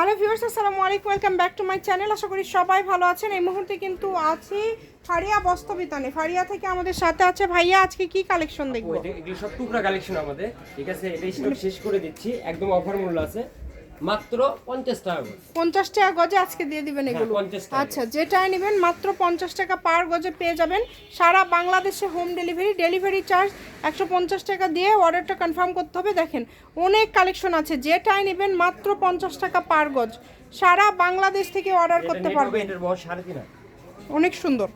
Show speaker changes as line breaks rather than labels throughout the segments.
Hello viewers আসসালামু আলাইকুম। Welcome back to my channel আশা করি সবাই ভালো আছেন। এই মুহূর্তে কিন্তু আছি ফারিয়া বস্তবিতানে ফারিয়া থেকে আমাদের সাথে আছে ভাইয়া আজকে কি কালেকশন দেখব?
এগুলো সব টুকরা কালেকশন আমাদের। ঠিক আছে এটা স্টক শেষ করে দিচ্ছি। একদম অফার মূল্য আছে। মাত্র পঞ্চাশ টাকা করে।
পঞ্চাশ টাকা গজে আজকে দিয়ে দিবেন এগুলো। আচ্ছা যেটাই নেবেন মাত্র পঞ্চাশ টাকা পার গজে পেয়ে যাবেন। সারা বাংলাদেশে হোম ডেলিভারি ডেলিভারি চার্জ একশো পঞ্চাশ টাকা দিয়ে অর্ডারটা কনফার্ম করতে হবে। দেখেন অনেক কালেকশন আছে। যেটাই নেবেন মাত্র পঞ্চাশ টাকা পার গজ। সারা বাংলাদেশ থেকে অর্ডার করতে পারবেন। অনেক সুন্দর।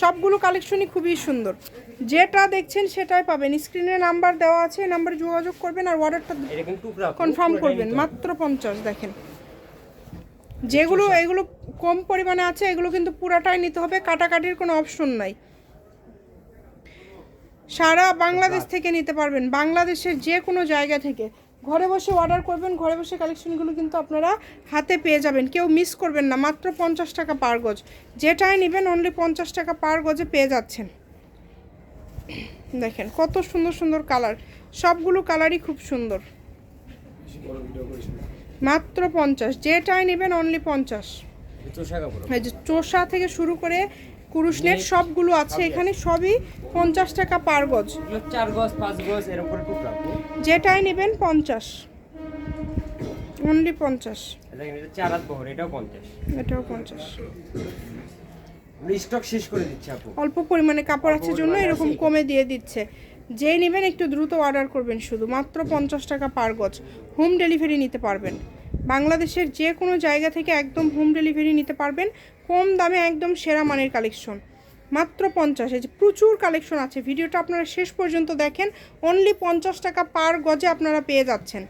সবগুলো কালেকশনই খুবই সুন্দর। যেটা দেখছেন সেটাই পাবেন। স্ক্রিনে নাম্বার দেওয়া আছে নাম্বার যোগাযোগ করবেন আর অর্ডারটা কনফার্ম করবেন। মাত্র পঞ্চাশ দেখেন। যেগুলো এগুলো কম পরিমাণে আছে এগুলো কিন্তু পুরাটাই নিতে হবে কাটাকাটির কোনো অপশন নাই। সারা বাংলাদেশ থেকে নিতে পারবেন। বাংলাদেশের যে কোনো জায়গা থেকে। ঘরে বসে অর্ডার করবেন ঘরে বসে কালেকশনগুলো কিন্তু আপনারা হাতে পেয়ে যাবেন। কেউ মিস করবেন না মাত্র পঞ্চাশ টাকা পার গজ। যেটাই নেবেন অনলি পঞ্চাশ টাকা পার গজে পেয়ে যাচ্ছেন। দেখেন কত সুন্দর সুন্দর কালার সবগুলো কালারই খুব সুন্দর। মাত্র পঞ্চাশ। যেটাই নেবেন অনলি পঞ্চাশ।
চোষা
থেকে শুরু করে কুরুশনেট সবগুলো আছে এখানে সবই পঞ্চাশ টাকা পার গজ।
চার গজ পাঁচ গজ টুকরা
যেটাই নেবেন পঞ্চাশ। অনলি পঞ্চাশ।
চার হাত বহর এটাও পঞ্চাশ।
এটাও পঞ্চাশ।
স্টক শেষ করে দিচ্ছি আপু।
অল্প পরিমাণে কাপড় আছে জন্য এরকম কমে দিয়ে দিচ্ছে। যেই নেবেন একটু দ্রুত অর্ডার করবেন শুধু মাত্র পঞ্চাশ টাকা পার গজ। হোম ডেলিভারি নিতে পারবেন। বাংলাদেশের যে কোনো জায়গা থেকে একদম হোম ডেলিভারি নিতে পারবেন। কম দামে একদম সেরা মানের কালেকশন মাত্র পঞ্চাশ। এই যে প্রচুর কালেকশন আছে। ভিডিওটা আপনারা শেষ পর্যন্ত দেখেন। অনলি পঞ্চাশ টাকা পার গজে আপনারা পেয়ে যাচ্ছেন।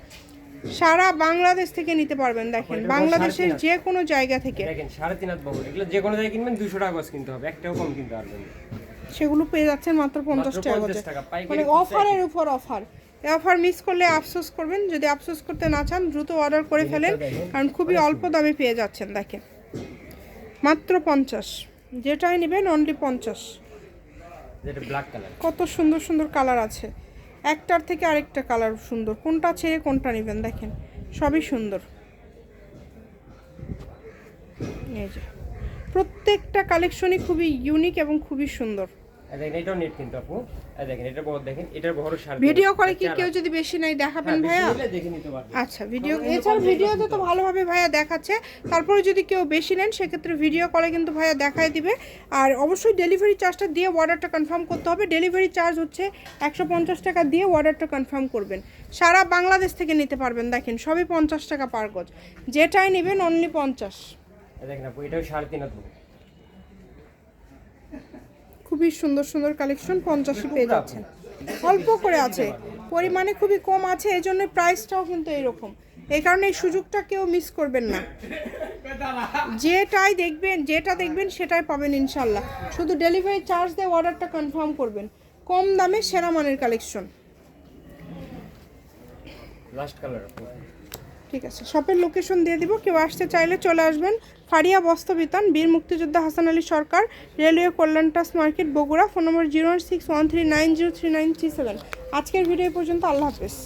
সারা বাংলাদেশ থেকে নিতে পারবেন। দেখেন বাংলাদেশের যে কোনো জায়গা থেকে।
দেখেন সাড়ে তিন হাত এগুলো যে কোনো জায়গায় কিনবেন দুশো টাকা গজ কিনতে হবে। একটাও কম কিনতে পারবেন
সেগুলো পেয়ে যাচ্ছেন মাত্র পঞ্চাশ টাকা
50
করে।
টাকা, পাইকারি
মানে অফারের উপর অফার এই অফার মিস করলে আফসোস করবেন। যদি আফসোস করতে না চান দ্রুত অর্ডার করে ফেলেন। কারণ খুবই অল্প দামে পেয়ে যাচ্ছেন দেখেন। মাত্র পঞ্চাশ। যেটাই নেবেন অনলি পঞ্চাশ। কত সুন্দর সুন্দর কালার আছে। একটার থেকে আরেকটা কালার সুন্দর। কোনটা ছেড়ে কোনটা নেবেন দেখেন। সবই সুন্দর। এই যে। প্রত্যেকটা কালেকশনই খুবই ইউনিক এবং খুবই সুন্দর।
দেখেন এটাও নেট কিন্তু আপু। দেখেন এটা বহর দেখেন এটার বহর তিন
ভিডিও। করে কি কেউ যদি বেশি নাই দেখাবেন
হ্যাঁ,
ভাইয়া?
দেখে নিতে পারবেন
আচ্ছা ভিডিও এছাড়া ভিডিওতে তো ভালোভাবে ভাইয়া দেখাচ্ছে। তারপরে যদি কেউ বেশি নেন সেক্ষেত্রে ভিডিও কলে কিন্তু ভাইয়া দেখায় দিবে। আর অবশ্যই ডেলিভারি চার্জটা দিয়ে অর্ডারটা কনফার্ম করতে হবে। ডেলিভারি চার্জ হচ্ছে একশো পঞ্চাশ টাকা দিয়ে অর্ডারটা কনফার্ম করবেন। সারা বাংলাদেশ থেকে নিতে পারবেন দেখেন সবই পঞ্চাশ টাকা পার গজ। যেটাই নেবেন অনলি পঞ্চাশ।
দেখেন আপু এটাও সাড়ে তিন।
খুবই সুন্দর সুন্দর কালেকশন পঞ্চাশে পেয়ে যাচ্ছেন। অল্প করে আছে পরিমাণে খুবই কম আছে এই জন্য প্রাইসটাও কিন্তু এরকম এই কারণে এই সুযোগটা কেউ মিস করবেন না। যেটাই দেখবেন যেটা দেখবেন সেটাই পাবেন ইনশাল্লাহ শুধু ডেলিভারি চার্জ দিয়ে অর্ডারটা কনফার্ম করবেন। কম দামে সেরা মানের কালেকশন
লাস্ট কালার
ঠিক আছে। শপের লোকেশন দিয়ে দিব। কেউ আসতে চাইলে চলে আসবেন। ফারিয়া বস্তবিতান বীর মুক্তিযোদ্ধা হাসান আলী সরকার, রেলওয়ে কল্যাণ টাস market, Bogura. Phone number zero six one three nine zero three nine three seven. আজকের ভিডিও পর্যন্ত। আল্লাহ হাফেজ।